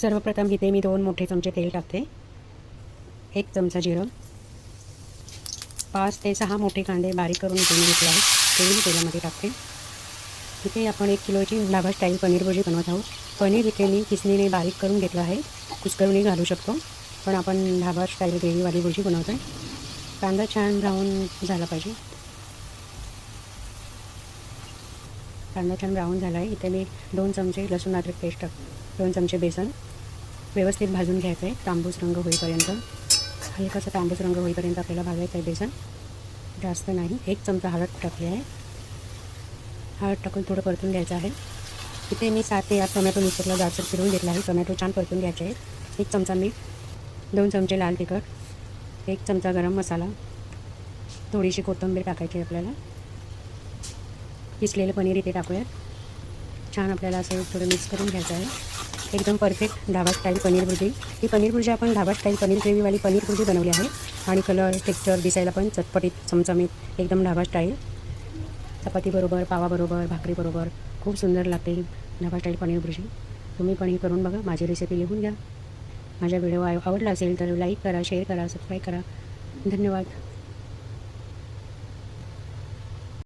सर्वप्रथम इथे मी दोन मोठे चमचे तेल टाकते. एक चमचा जिरं. पाच ते सहा मोठे कांदे बारीक करून घेऊन मी घेतले आहेत. मी तेलामध्ये टाकते. इथे आपण एक किलोची लाभा स्टाईल पनीर भुर्जी बनवत आहोत. पनीर इथे मी किसणीने बारीक करून घेतलं आहे. कुस्करूनही घालू शकतो. पण आपण लाभा स्टाईल ग्रेव्हीवाली भजी बनवतो आहे कांदा छान ब्राऊन झाला पाहिजे. कांदा छान ब्राऊन झाला आहे इथे मी दोन चमचे लसूण अद्रक पेस्ट दोन चमचे बेसन व्यवस्थित भाजून घ्यायचं आहे तांबूस रंग होईपर्यंत. हलकासा तांबूस रंग होईपर्यंत आपल्याला भाजायचं आहे बेसन. जास्त नाही. एक चमचा हळद टाकली आहे. हळद टाकून थोडं परतून घ्यायचं आहे. इथे मी सात ते आठ टोमॅटो मिक्सरला जास्त फिरवून घेतला आहे. टोमॅटो छान परतून घ्यायचे आहेत. एक चमचा मीठ दोन चमचे लाल तिखट एक चमचा गरम मसाला थोडीशी कोथिंबीर टाकायची आहे आपल्याला. किसलेलं पनीर इथे टाकूयात. छान आपल्याला असं थोडं मिक्स करून घ्यायचं आहे. एकदम परफेक्ट ढाबा स्टाईल पनीर भुर्जी. ही पनीर भुर्जी आपण ढाबा स्टाईल पनीर ग्रेव्हीवाली पनीर भुर्जी बनवली आहे. आणि कलर टेक्स्चर दिसायला पण चटपटीत चमचमीत एकदम ढाबा स्टाईल चपातीबरोबर पावाबरोबर भाकरीबरोबर. खूप सुंदर लागते नफा स्टाईल पनीर भुर्जी तुम्ही पण ही करून बघा. माझी रेसिपी लिहून घ्या. माझा व्हिडिओ आवडला असेल तर लाईक करा शेअर करा सबस्क्राईब करा. धन्यवाद.